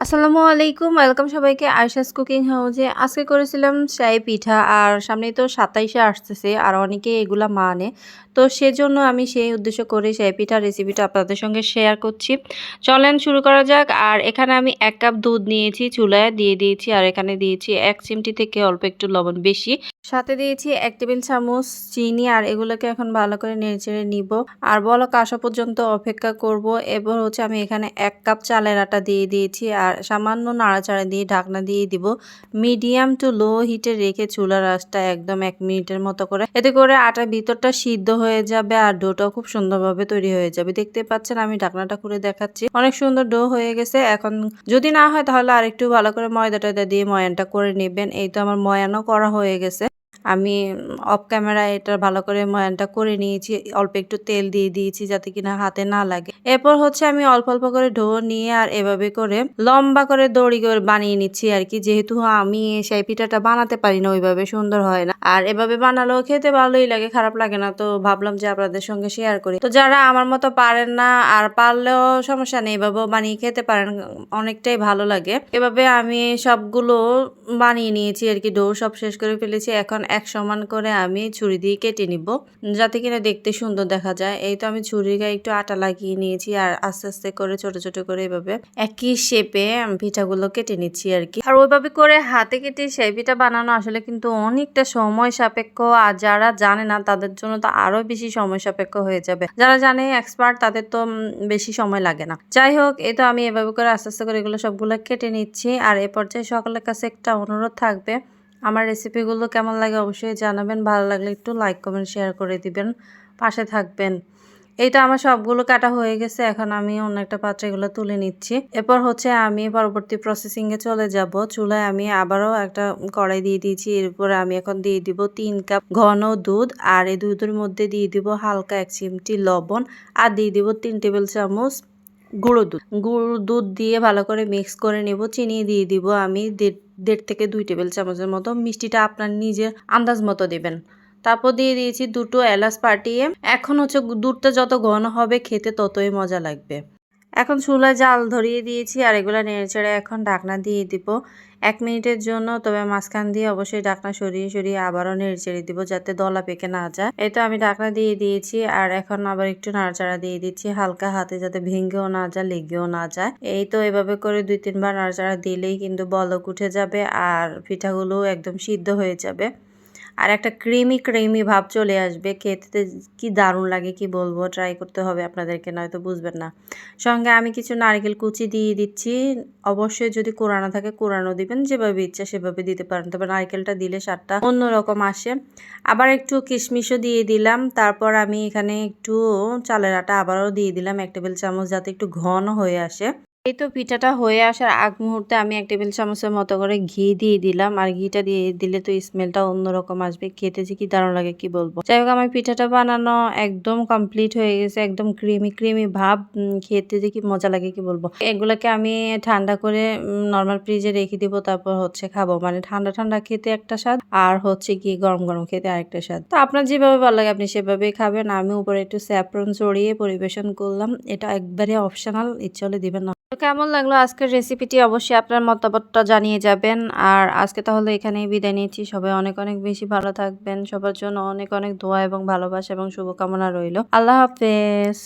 আসসালামু আলাইকুম, ওয়েলকাম সবাইকে আয়সাস কুকিং হাউজে। আজকে করেছিলাম শাহি পিঠা আর সামনেই তো সাতাইশে আসতেছে আর অনেকে এগুলা মানে। তো সেজন্য আমি সেই উদ্দেশ্য করে শাহি পিঠা রেসিপিটা আপনাদের সঙ্গে শেয়ার করছি। চলেন শুরু করা যাক। আর এখানে আমি এক কাপ দুধ নিয়েছি, চুলায় দিয়ে দিয়েছি আর এখানে দিয়েছি এক চিমটি থেকে অল্প একটু লবণ বেশি। সাথে দিয়েছি এক টেবিল চামচ চিনি আর এগুলোকে এখন ভালো করে নেড়েচেড়ে নিব। আর বলক আসা পর্যন্ত অপেক্ষা করব। এবার হচ্ছে আমি এখানে এক কাপ চালের আটা দিয়ে দিয়েছি আর সামান্য নাড়াচাড়া দিয়ে ঢাকনা দিয়ে দিব। মিডিয়াম টু লো হিটে রেখে চুলার আঁচটা একদম এক মিনিটের মতো করে। এতে করে আটার ভিতরটা সিদ্ধ হয়ে যাবে আর ডোটাও খুব সুন্দরভাবে তৈরি হয়ে যাবে। দেখতে পাচ্ছেন আমি ঢাকনাটা খুলে দেখাচ্ছি। অনেক সুন্দর ডো হয়ে গেছে। এখন যদি না হয় তাহলে আরেকটু ভালো করে ময়দা টয়দা দিয়ে ময়ানটা করে নেবেন। এই তো আমার ময়ানও করা হয়ে গেছে। আমি অফ ক্যামেরায় এটা ভালো করে ময়ানটা করে নিয়েছি, অল্প একটু তেল দিয়ে দিয়েছি যাতে কিনা হাতে না লাগে। এরপর হচ্ছে আমি অল্প অল্প করে ঢো নিয়ে আর এভাবে করে লম্বা করে দড়ি করে বানিয়ে নিচ্ছি আর কি। যেহেতু আমি সেই পিঠাটা বানাতে পারি না, ওইভাবে সুন্দর হয় না। আর এভাবে বানালেও খেতে ভালোই লাগে, খারাপ লাগে না। তো ভাবলাম যে আপনাদের সঙ্গে শেয়ার করি। তো যারা আমার মতো পারেন না আর পারলেও সমস্যা নেই, এভাবেও বানিয়ে খেতে পারেন, অনেকটাই ভালো লাগে। এভাবে আমি সবগুলো বানিয়ে নিয়েছি আর কি, ডো সব শেষ করে ফেলেছি। এখন এক সমান করে আমি ছুরি দিয়ে কেটে নিব। যাতে কিনা দেখতে সুন্দর দেখা যায়। এই তো আমি ছুরি গায়ে একটু আটা লাগিয়ে নিয়েছি আর আস্তে আস্তে করে ছোট ছোট করে এভাবে একই শেপে পিঠাগুলো কেটে নিচ্ছি আর কি। আর ওইভাবে করে হাতে কেটে সেই পিঠা বানানো আসলে কিন্তু অনেকটা সময় সাপেক্ষ। আর যারা জানে না, তাদের জন্য তো আরও বেশি সময় সাপেক্ষ হয়ে যাবে। যারা জানে এক্সপার্ট তাদের তো বেশি সময় লাগে না। যাই হোক, এই তো আমি এভাবে করে আস্তে আস্তে করে এগুলো সবগুলো কেটে নিচ্ছি। আর এ পর্যায়ে সকলের কাছে একটা অনুরোধ থাকবে। আমার রেসিপিগুলো কেমন লাগে অবশ্যই জানাবেন। ভালো লাগলে একটু লাইক কমেন্ট শেয়ার করে দিবেন। পাশে থাকবেন। এই তো আমার সবগুলো কাটা হয়ে গেছে। এখন আমি অন্য একটা পাত্রে এগুলো তুলে নিচ্ছি। এরপর হচ্ছে আমি পরবর্তী প্রসেসিংয়ে চলে যাব। চুলায় আমি আবারও একটা কড়াই দিয়ে দিয়েছি। এরপরে আমি এখন দিয়ে দিব তিন কাপ ঘন দুধ। আর এই দুধের মধ্যে দিয়ে দিব হালকা এক চিমটি লবণ। আর দিয়ে দিব তিন টেবিল চামচ গুঁড়ো দুধ। গুঁড়ো দুধ দিয়ে ভালো করে মিক্স করে নেব, চিনি দিয়ে দিব। আমি দেড় থেকে দুই টেবিল চামচের মতো। মিষ্টিটা আপনার নিজের আন্দাজ মতো দেবেন। তারপর দিয়ে দিয়েছি দুটো এলাচ পাটিয়ে। এখন হচ্ছে দুধটা যত ঘন হবে খেতে ততই মজা লাগবে। এখন চুলায় জাল ধরিয়ে দিয়েছি আর এগুলো নেড়েচেড়ে এখন ঢাকনা দিয়ে দিব। এক মিনিটের জন্য তবে মাঝখান দিয়ে অবশ্যই ঢাকনা সরিয়ে সরিয়ে আবারও নেড়েচেড়ে দিব যাতে দলা পেকে না যায়। এই তো আমি ঢাকনা দিয়ে দিয়েছি আর এখন আবার একটু নাড়াচাড়া দিয়ে দিচ্ছি হালকা হাতে যাতে ভেঙেও না যায়, লেগেও না যায়। এই তো এভাবে করে দুই তিনবার নাড়াচাড়া দিলেই কিন্তু বলক উঠে যাবে আর পিঠাগুলো একদম সিদ্ধ হয়ে যাবে। আর একটা ক্রিমি ক্রিমি ভাব চলে আসবে, খেতে কি দারুণ লাগে কি বলব ট্রাই করতে হবে আপনাদেরকে, নয়তো বুঝবেন না। সঙ্গে আমি কিছু নারকেল কুচি দিয়ে দিচ্ছি, অবশ্যই যদি কোরানো থাকে কোরানো দিবেন, যেভাবে ইচ্ছা সেভাবে দিতে পারেন, তবে নারকেলটা দিলে স্বাদটা অন্যরকম আসে। আবার একটু কিশমিশও দিয়ে দিলাম, তারপর আমি এখানে একটু চালের আটা আবারও দিয়ে দিলাম, এক টেবিল চামচ যাতে একটু ঘন হয়ে আসে। এই তো পিঠাটা হয়ে আসার আগ মুহূর্তে আমি এক টেবিল চামচের মতো করে ঘি দিয়ে দিলাম। আর ঘিটা দিয়ে দিলে তো স্মেলটা অন্যরকম আসবে। খেতে যে কি দারুণ লাগে, কি বলব? যাই হোক, আমার পিঠাটা বানানো একদম কমপ্লিট হয়ে গেছে। একদম ক্রিমি ক্রিমি ভাব। খেতে যে কি মজা লাগে, কি বলব? এগুলোকে আমি ঠান্ডা করে নর্মাল ফ্রিজে রেখে দিব। তারপর হচ্ছে খাব। মানে ঠান্ডা ঠান্ডা খেতে একটা স্বাদ, আর হচ্ছে কি গরম গরম খেতে আরেকটা স্বাদ। তো আপনার যেভাবে ভালো লাগে, আপনি সেভাবেই খাবেন। আমি উপরে একটু স্যাফরন চড়িয়ে পরিবেশন করলাম। এটা একবারে অপশনাল ইচ্ছে হলে দিবেন না। তো কেমন লাগল আজকের রেসিপিটি অবশ্যই আপনার মতামতটা জানিয়ে যাবেন। আর আজকে তাহলে এখানেই বিদায় নিয়েছি সবাই অনেক অনেক বেশি ভালো থাকবেন। সবার জন্য অনেক অনেক দোয়া এবং ভালোবাসা এবং শুভকামনা রইল। আল্লাহ হাফেজ।